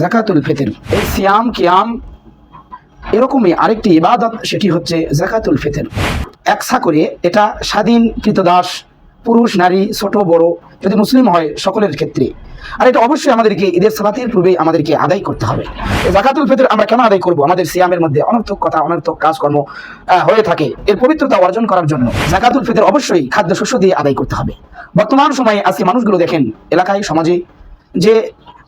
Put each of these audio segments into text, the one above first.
জাকাতুল ফিতর। এই সিয়াম, কিয়াম, এরকমই আরেকটি ইবাদত, সেটি হচ্ছে জাকাতুল ফিতর। একসা করে এটা স্বাধীন কৃতদাস পুরুষ, নারী, ছোট, বড়, যদি মুসলিম হয় সকলের ক্ষেত্রে। আর এটা অবশ্যই আমাদেরকে ঈদের সালাতের পূর্বে আমাদেরকে আদায় করতে হবে। জাকাতুল ফিতর আমরা কেন আদায় করব? আমাদের সিয়ামের মধ্যে অনর্থক কথা, অনর্থক কাজকর্ম হয়ে থাকে। এর পবিত্রতা অর্জন করার জন্য জাকাতুল ফিতর অবশ্যই খাদ্যশস্য দিয়ে আদায় করতে হবে। বর্তমান সময়ে আজকে মানুষগুলো দেখেন, এলাকায়, সমাজে যে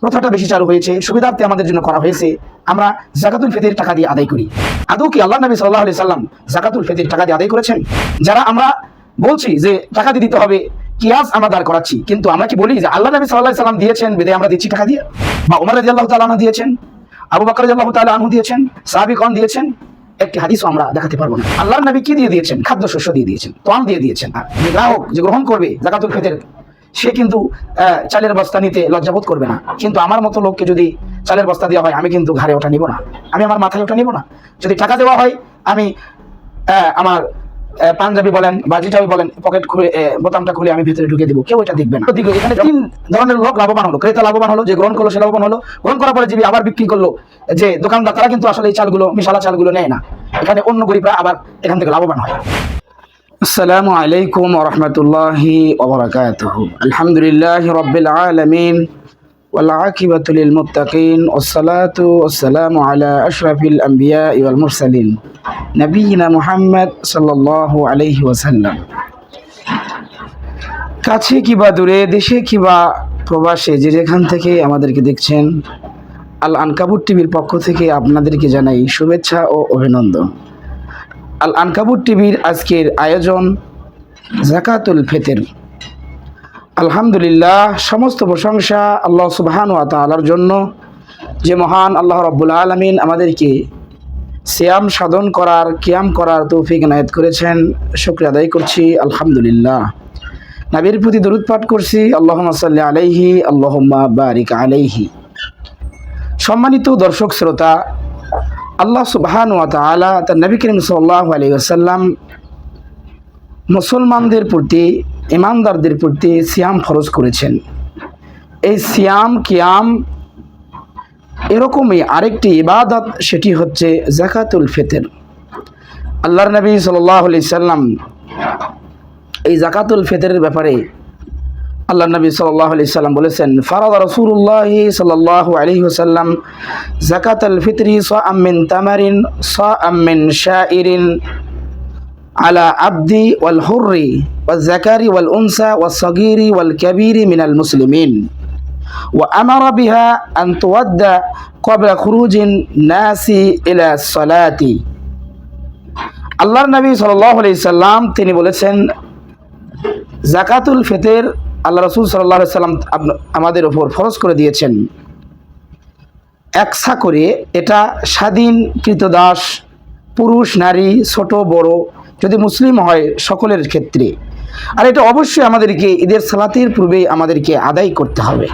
প্রথাটা বেশি চালু হয়েছে, সুবিধার্থে আমাদের জন্য করা হয়েছে, আমরা জাকাতুল ফিতের টাকা দিয়ে আদায় করি। আদৌ কি আল্লাহ নবী সাল্লাহ আলি সাল্লাম জাকাতুল ফিতের টাকা দিয়ে আদায় করেছেন? যারা আমরা বলছি যে টাকা দিয়ে দিতে হবে, কিয়াস আমরা দাঁড় করাচ্ছি, কিন্তু আমরা কি বলি যে আল্লাহ নবী সাল্লাহ সাল্লাম দিয়েছেন বেদে আমরা দিচ্ছি টাকা দিয়ে? বা উমর রাজি আল্লাহ তালা দিয়েছেন, আবু বকর আল্লাহ তালা আনহু দিয়েছেন সাহাবি কন দিয়েছেন, একটি হাদিসও আমরা দেখাতে পারব না। আল্লাহর নবী কি দিয়ে দিয়েছেন? খাদ্য শস্য দিয়ে দিয়েছেন তোয়াম দিয়ে দিয়েছেন। গ্রাহক যে গ্রহণ করবে জাকাতুল ফিতের সে কিন্তু চালের বস্তা নিতে লজ্জাবোধ করবে না। কিন্তু আমার মতো লোককে যদি চালের বস্তা দেওয়া হয়, আমি কিন্তু ঘাড়ে ওটা নিব না। আমি আমার মাথায় ওটা নিব না। যদি টাকা দেওয়া হয়, আমি আমার পাঞ্জাবি বলেন বা যেটাই বলেন, পকেট খুলে বোতামটা খুলে আমি ভিতরে ঢুকে দিব। কেউ এটা দেখবে না। এখানে তিন ধরনের লোক লাভবান হলো। ক্রেতা লাভবান হলো, যে গ্রহণ করল সে লাভবান হলো। গ্রহণ করার পরে যে আবার বিক্রি করল। যে দোকানদার, তারা কিন্তু আসলে এই চালগুলো, মিশালা চালগুলো নেয় না। এখানে অন্য গরিবরা আবার এখান থেকে লাভবান হয়। السلام عليكم ورحمة الله وبركاته الحمد لله رب العالمين والعاقبة للمتقين والصلاة والسلام على أشرف الأنبياء والمرسلين نبينا محمد صلى الله عليه وسلم কাছে কিবা দূরে দেশে কিবা প্রবাসে যে যেখান থেকে আমাদেরকে দেখছেন আল আনকাবুর টিভির পক্ষ থেকে আপনাদেরকে জানাই শুভেচ্ছা ও অভিনন্দন আল আনকাবুর টিভির আজকের আয়োজন জাকাতুল ফেতের। আলহামদুলিল্লাহ, সমস্ত প্রশংসা আল্লাহ সুবহান ওয়া তাআলার জন্য। যে মহান আল্লাহ রব্বুল আলমিন আমাদেরকে সিয়াম সাধন করার, কিয়াম করার তৌফিক নায়ত করেছেন। শুক্রিয়া আদায় করছি, আলহামদুলিল্লাহ। নাবির প্রতি দরুদ পাঠ করছি আল্লাহ সাল্লি আলাইহি, আল্লাহম্মা বারিক আলাইহি। সম্মানিত দর্শক, শ্রোতা আল্লাহ সুবহান ওয়া তাআলা তার নবী করিম সাল্লাল্লাহু আলাইহি ওয়াসাল্লাম মুসলমানদের প্রতি, ইমানদারদের প্রতি সিয়াম ফরজ করেছেন। এই সিয়াম, কিয়াম এরকমই আরেকটি ইবাদত, সেটি হচ্ছে জাকাতুল ফিতর। আল্লাহর নবী সাল্লাল্লাহু আলি সাল্লাম এই জাকাতুল ফিতরের ব্যাপারে আল্লাহ নবী সাল্লাল্লাহু আলাইহি সাল্লাম বলেছেন ফারাদ রাসূলুল্লাহ সাল্লাল্লাহু আলাইহি ওয়াসাল্লাম জাকাতুল ফিতরি সাআম মিন তামারিন সাআম মিন শাইরিন على عبد والحر والذكر والأنثى والصغير والكبير من المسلمين وأمر بها أن تودى قبل خروج الناس إلى الصلاة আল্লাহর নবী সাল্লাল্লাহু আলাইহি সাল্লাম তিনি বলেছেন জাকাতুল ফিতর আল্লাহ রসুল সাল্লাহ সাল্লাম আমাদের ওপর ফরজ করে দিয়েছেন। একসা করে এটা স্বাধীন কৃতদাস পুরুষ, নারী, ছোট, বড়, যদি মুসলিম হয় সকলের ক্ষেত্রে। আর এটা অবশ্যই আমাদেরকে ঈদের সালাতের পূর্বেই আমাদেরকে আদায় করতে হবে।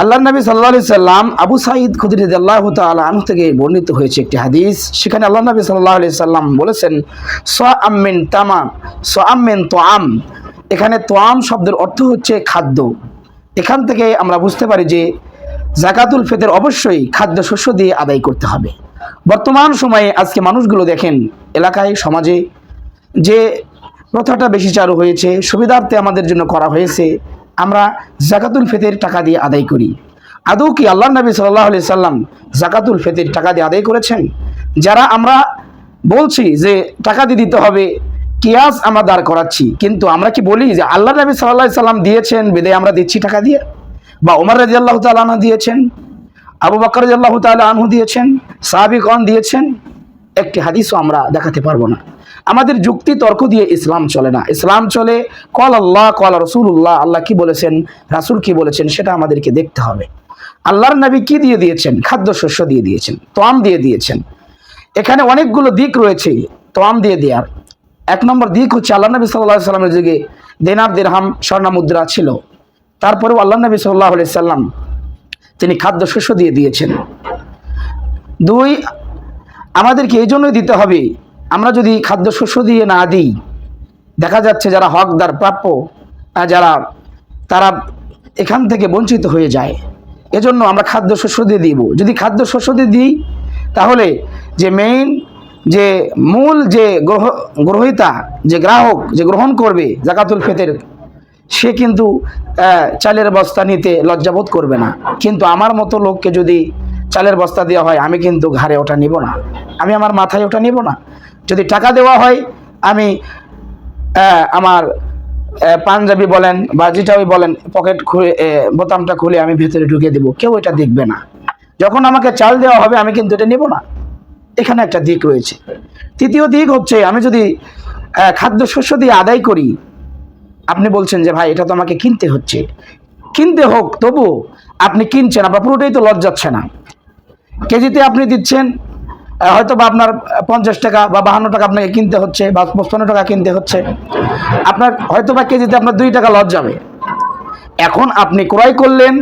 আল্লাহ নবী সাল্লাহ আলি সাল্লাম আবু সাঈদ খুদরি আল্লাহ তালা থেকে বর্ণিত হয়েছে একটি হাদিস। সেখানে আল্লাহ নবী সাল্লাহ আলি সাল্লাম বলেছেন স আম্মিন তামাম স আম্মিন তোয়াম। এখানে তোয়াম শব্দের অর্থ হচ্ছে খাদ্য। এখান থেকে আমরা বুঝতে পারি যে জাকাতুল ফেতের অবশ্যই খাদ্য শস্য দিয়ে আদায় করতে হবে। বর্তমান সময়ে আজকে মানুষগুলো দেখেন এলাকায়, সমাজে যে প্রথাটা বেশি চালু হয়েছে, সুবিধার্থে আমাদের জন্য করা হয়েছে, আমরা জাকাতুল ফেতের টাকা দিয়ে আদায় করি। আদৌ কি আল্লাহ নবী সাল্লাহ আলি সাল্লাম জাকাতুল ফেতের টাকা দিয়ে আদায় করেছেন? যারা আমরা বলছি যে টাকা দিয়ে দিতে হবে কিয়াস আমরা দাঁড় করাচ্ছি। কিন্তু আমরা কি বলি যে আল্লাহ নবী সাল্লাহ সাল্লাম দিয়েছেন বেদে আমরা দিচ্ছি টাকা দিয়ে? বা ওমর রাজি আল্লাহ তালানা দিয়েছেন, আবু বকর রাজি আল্লাহ তালা আনহু দিয়েছেন সাহাবিকন দিয়েছেন, একটি হাদিসও আমরা দেখাতে পারব না। আমাদের যুক্তি তর্ক দিয়ে ইসলাম চলে না। ইসলাম চলে, কল আল্লাহ, কল রসুল্লাহ আল্লাহ কি বলেছেন, রাসুল কি বলেছেন, সেটা আমাদেরকে দেখতে হবে। আল্লাহর নবী কি দিয়ে দিয়েছেন? খাদ্যশস্য দিয়ে দিয়েছেন তোয়াম দিয়ে দিয়েছেন। এখানে অনেকগুলো দিক রয়েছে তোয়াম দিয়ে দেওয়ার। এক নম্বর দিক হচ্ছে আল্লাহ নবী সাল্লাহ সাল্লামের যুগে দেনার দেরহাম স্বর্ণ মুদ্রা ছিল। তারপরেও আল্লাহ নবী সাল্লাহ সাল্লাম তিনি খাদ্যশস্য দিয়ে দিয়েছেন। দুই, আমাদেরকে এই জন্যই দিতে হবে, আমরা যদি খাদ্যশস্য দিয়ে না দিই, দেখা যাচ্ছে যারা হকদার প্রাপ্য যারা, তারা এখান থেকে বঞ্চিত হয়ে যায়। এজন্য আমরা খাদ্যশস্য দিয়ে দিব। যদি খাদ্যশস্য দিয়ে দিই, তাহলে যে মেইন যে মূল যে গ্রহ, গ্রহিতা, যে গ্রাহক, যে গ্রহণ করবে জাকাতুল ফেতের, সে কিন্তু চালের বস্তা নিতে লজ্জাবোধ করবে না। কিন্তু আমার মতো লোককে যদি চালের বস্তা দেওয়া হয়, আমি কিন্তু ঘাড়ে ওটা নিব না। আমি আমার মাথায় ওটা নিব না। যদি টাকা দেওয়া হয়, আমি আমার পাঞ্জাবি বলেন বা যেটাই বলেন, পকেট খুলে বোতামটা খুলে আমি ভেতরে ঢুকে দেবো। কেউ এটা দেখবে না। যখন আমাকে চাল দেওয়া হবে, আমি কিন্তু এটা নেব না। এখানে একটা দিক রয়েছে। তৃতীয় দিক হচ্ছে, আমি যদি খাদ্যশস্য দিয়ে আদায় করি, আপনি বলছেন যে, ভাই, এটা তো আমাকে কিনতে হচ্ছে। কিনতে হোক, তবু আপনি কিনছেন, আপনার পুরোটাই তো লজ্জাচ্ছে না। কেজিতে আপনি দিচ্ছেন হয়তো বা আপনার পঞ্চাশ টাকা বা বাহান্ন টাকা আপনাকে কিনতে হচ্ছে বা পঁচপান্ন টাকা কিনতে হচ্ছে। আপনার হয়তো বা কেজিতে আপনার দুই টাকা লস যাবে এখন আপনি ক্রয় করলেন,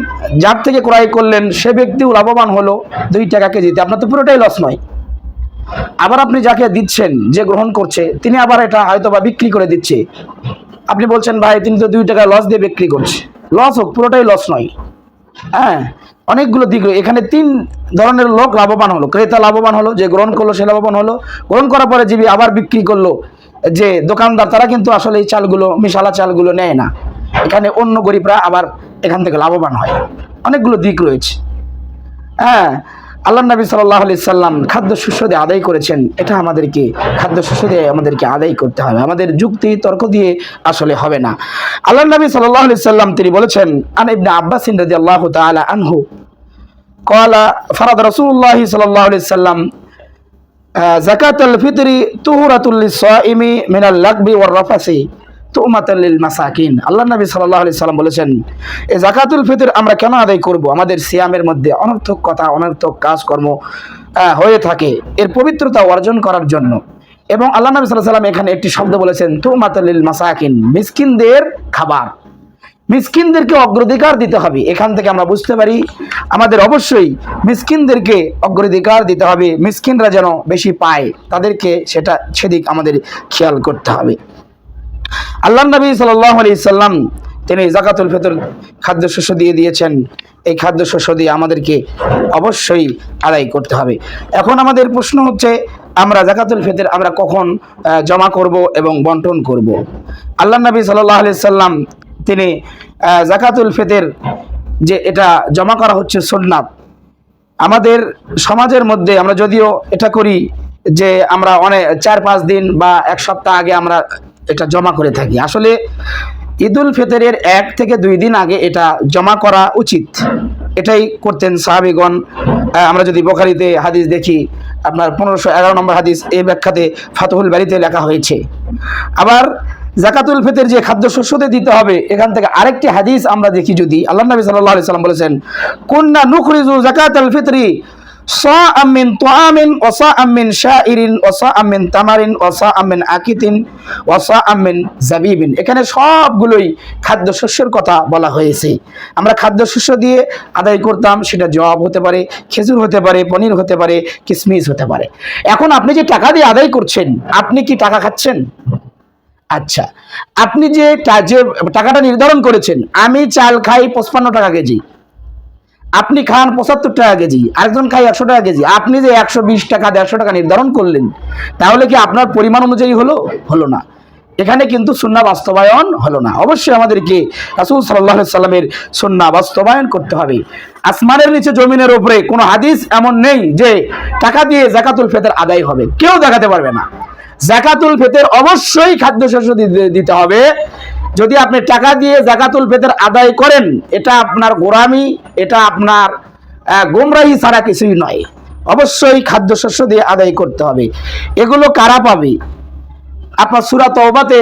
যার থেকে ক্রয় করলেন, সে ব্যক্তিও লাভবান হলো দুই টাকা কেজিতে। আপনার তো পুরোটাই লস নয়। আবার আপনি যাকে দিচ্ছেন, যে গ্রহণ করছে, তিনি আবার এটা হয়তো বা বিক্রি করে দিচ্ছে। আপনি বলছেন, ভাই, তিনি তো দুই টাকা লস দিয়ে বিক্রি করছে। লস হোক, পুরোটাই লস নয়। হ্যাঁ অনেকগুলো দিক। এখানে তিন ধরনের লোক লাভবান হলো। ক্রেতা লাভবান হলো, যে গ্রহণ করল সে লাভবান হলো। গ্রহণ করার পরে যিনি আবার বিক্রি করল, যে দোকানদার, তারা কিন্তু আসলে এই চালগুলো, মিশালা চালগুলো নেয় না। এখানে অন্য গরিবরা আবার এখান থেকে লাভবান হয়। অনেকগুলো দিক রয়েছে। হ্যাঁ আল্লাহ নবী সাল্লাহ আলি সাল্লাম খাদ্য শস্য আদায় করেছেন। এটা আমাদেরকে, খাদ্য সুস্বাদে আমাদেরকে আদায় করতে হবে। আমাদের যুক্তি, তর্ক দিয়ে আসলে হবে না। আল্লাহ নবী সাল্লাহ আলি সাল্লাম তিনি বলেছেন, আন ইবনা আব্বাস রাজি আল্লাহ তালা আনহু কলা ফারাদ রসুল্লাহ সাল্লাহ আলি সাল্লাম জাকাতুল ফিতরি তুহুরাতুল্লি সাইমি মিনাল লাকবি ওয়ার রাফাসি তোমাতাল্লিল মাসাকিন। আল্লাহ নবী সাল্লাহ আলি সাল্লাম বলেছেন, এ জাকাতুল ফিতর আমরা কেন আদায় করব? আমাদের সিয়ামের মধ্যে অনর্থক কথা, অনর্থক কাজকর্ম হয়ে থাকে। এর পবিত্রতা অর্জন করার জন্য। এবং আল্লাহ নবী সাল্লাহ সাল্লাম এখানে একটি শব্দ বলেছেন তো তোমাতাল্লিল মাসাকিন মিসকিনদের খাবার। মিসকিনদেরকে অগ্রাধিকার দিতে হবে। এখান থেকে আমরা বুঝতে পারি, আমাদের অবশ্যই মিসকিনদেরকে অগ্রাধিকার দিতে হবে। মিসকিনরা যেন বেশি পায়, তাদেরকে সেটা, সেদিক আমাদের খেয়াল করতে হবে। আল্লাহ নবী সাল্লাহ আলি সাল্লাম তিনি জাকাতুল ফিতর খাদ্যশস্য দিয়ে দিয়েছেন। এই খাদ্যশস্য দিয়ে আমাদেরকে অবশ্যই আদায় করতে হবে। এখন আমাদের প্রশ্ন হচ্ছে, আমরা জাকাতুল ফিতর আমরা কখন জমা করব এবং বন্টন করব? আল্লাহ নবী সাল্লাহ আলি সাল্লাম তিনি জাকাতুল ফিতর যে এটা জমা করা হচ্ছে সুন্নাত আমাদের সমাজের মধ্যে আমরা যদিও এটা করি যে আমরা অনেক চার পাঁচ দিন বা এক সপ্তাহ আগে আমরা এটা জমা করে থাকি। আসলে ঈদুল ফিতরের এক থেকে দুই দিন আগে এটা জমা করা উচিত। এটাই করতেন সাহাবিগণ। আমরা যদি বোখারিতে হাদিস দেখি, আপনার পনেরোশো এগারো নম্বর হাদিস এই ব্যাখ্যাতে ফাতহুল বাড়িতে লেখা হয়েছে। আবার জাকাতুল ফিতর যে খাদ্যশস্যতে দিতে হবে, এখান থেকে আরেকটি হাদিস আমরা দেখি যদি। আল্লাহ নবী আলাইহি সাল্লাম বলেছেন কন্যা নুখরিজু জাকাতাল ফিতরি সাআম মিন তুআমিন ওয়া সাআম মিন শাইরিন ওয়া সাআম তামারিন ওয়া সাআম মিন আকিতিন ওয়া সাআম মিন জাবিবিন। এখানে সবগুলোই খাদ্যশস্যের কথা বলা হয়েছে। আমরা খাদ্যশস্য দিয়ে আদায় করতাম, সেটা জব হতে পারে, খেজুর হতে পারে, পনির হতে পারে, কিসমিস হতে পারে। এখন আপনি যে টাকা দিয়ে আদায় করছেন, আপনি কি টাকা খাচ্ছেন? আচ্ছা আপনি যে টাকাটা নির্ধারণ করেছেন, আমি চাল খাই পঁচপান্ন টাকা কেজি। আপনি খান পঁচাত্তর টাকা কেজি, আরেকজন খাই একশো টাকা কেজি, আপনি যে একশো বিশ টাকা, দেড়শো টাকা নির্ধারণ করলেন, তাহলে কি আপনার পরিমাণ অনুযায়ী হলো? হলো না। এখানে কিন্তু সুন্না বাস্তবায়ন হলো না। অবশ্যই আমাদেরকে রাসূল সাল্লাহ সাল্লামের সুন্না বাস্তবায়ন করতে হবে। আসমানের নিচে জমিনের ওপরে কোনো হাদিস এমন নেই যে টাকা দিয়ে জাকাতুল ফেতের আদায় হবে। কেউ দেখাতে পারবে না। জাকাতুল ফেতের অবশ্যই খাদ্যশস্য দিতে- দিতে হবে। যদি আপনি টাকা দিয়ে জাকাতুল ফেতর আদায় করেন, এটা আপনার গোরামি এটা আপনার গোমরাহি ছাড়া কিছুই নয়। অবশ্যই খাদ্যশস্য দিয়ে আদায় করতে হবে। এগুলো কারা পাবে? আপনার সুরা তওবাতে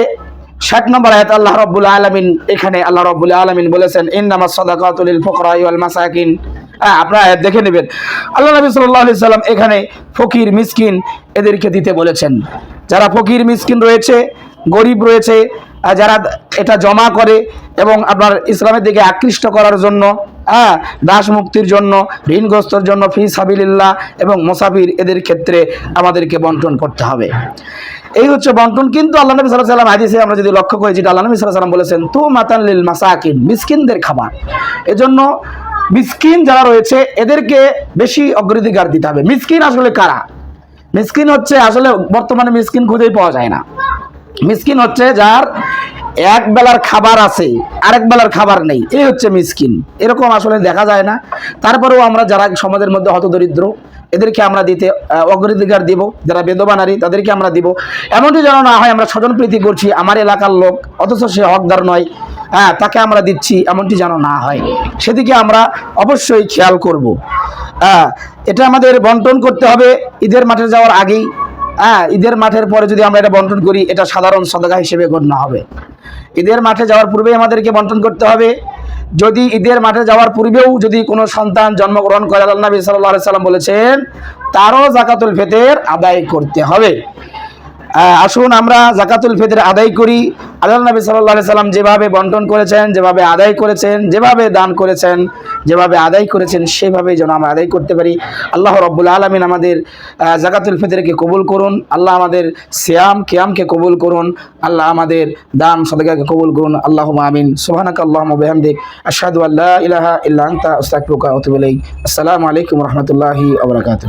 ষাট নম্বর আয়াত আল্লাহ রব্বুল আলমিন এখানে আল্লাহ রব্বুল আলমিন বলেছেন ইন্নামা সদাকাতুল ফকরা ওয়াল মাসাকিন। হ্যাঁ আপনারা আয়াত দেখে নেবেন। আল্লাহ নবী আলাইহি সাল্লাম এখানে ফকির, মিসকিন এদেরকে দিতে বলেছেন। যারা ফকির, মিসকিন রয়েছে, গরিব রয়েছে যারা এটা জমা করে এবং আপনার ইসলামের দিকে আকৃষ্ট করার জন্য হ্যাঁ দাস মুক্তির জন্য, ঋণগ্রস্তর জন্য, ফি সাবিলিল্লাহ এবং মোসাফির, এদের ক্ষেত্রে আমাদেরকে বন্টন করতে হবে। এই হচ্ছে বন্টন, কিন্তু আল্লাহ নবী সাল্লাহ সাল্লাম হাদিসে আমরা যদি লক্ষ্য করি, যেটা আল্লাহ নবী সাল্লাহ সাল্লাম বলেছেন, তু মাতান লিল মাসাকিন মিসকিনদের খাবার। এজন্য মিসকিন যারা রয়েছে, এদেরকে বেশি অগ্রাধিকার দিতে হবে। মিসকিন আসলে কারা? মিসকিন হচ্ছে, আসলে বর্তমানে মিসকিন খুঁজেই পাওয়া যায় না। মিসকিন হচ্ছে যার এক বেলার খাবার আছে, আরেক বেলার খাবার নেই, এই হচ্ছে মিসকিন। এরকম আসলে দেখা যায় না। তারপরেও আমরা যারা সমাজের মধ্যে হতদরিদ্র, এদেরকে আমরা দিতে অগ্রাধিকার দিব। যারা বেদবা নারী, তাদেরকে আমরা দিব। এমনটি যেন না হয়, আমরা স্বজন প্রীতি করছি, আমার এলাকার লোক, অথচ সে হকদার নয়। হ্যাঁ তাকে আমরা দিচ্ছি, এমনটি যেন না হয়। সেদিকে আমরা অবশ্যই খেয়াল করব। এটা আমাদের বন্টন করতে হবে। ঈদের মাঠে যাওয়ার আগেই হ্যাঁ ঈদের মাঠের পরে যদি আমরা এটা বন্টন করি, এটা সাধারণ সদগা হিসেবে গণ্য হবে। ঈদের মাঠে যাওয়ার পূর্বেই আমাদেরকে বন্টন করতে হবে। যদি ঈদের মাঠে যাওয়ার পূর্বেও যদি কোনো সন্তান জন্মগ্রহণ করে আল্লাহ নবী সাল্লাহ সাল্লাম বলেছেন, তারও জাকাতুল ফেতের আদায় করতে হবে। আসুন আমরা জাকাতুল ফিতর আদায় করি। আল্লাহ নবী সাল্লাহ সাল্লাম যেভাবে বন্টন করেছেন, যেভাবে আদায় করেছেন, যেভাবে দান করেছেন, যেভাবে আদায় করেছেন, সেভাবেই যেন আমরা আদায় করতে পারি। আল্লাহ রব্বুল আলমিন আমাদের জাকাতুল ফিতরকে কবুল করুন। আল্লাহ আমাদের সিয়াম, কিয়ামকে কবুল করুন। আল্লাহ আমাদের দান সদকাকে কবুল করুন। আল্লাহ আমিন। সুবহানাক আল্লাহুম্মা বিহামদিক। আশহাদু আল্লা ইলাহা ইল্লা আসসালামু আলাইকুম রাহমাতুল্লাহি ওয়া বারাকাতুহু।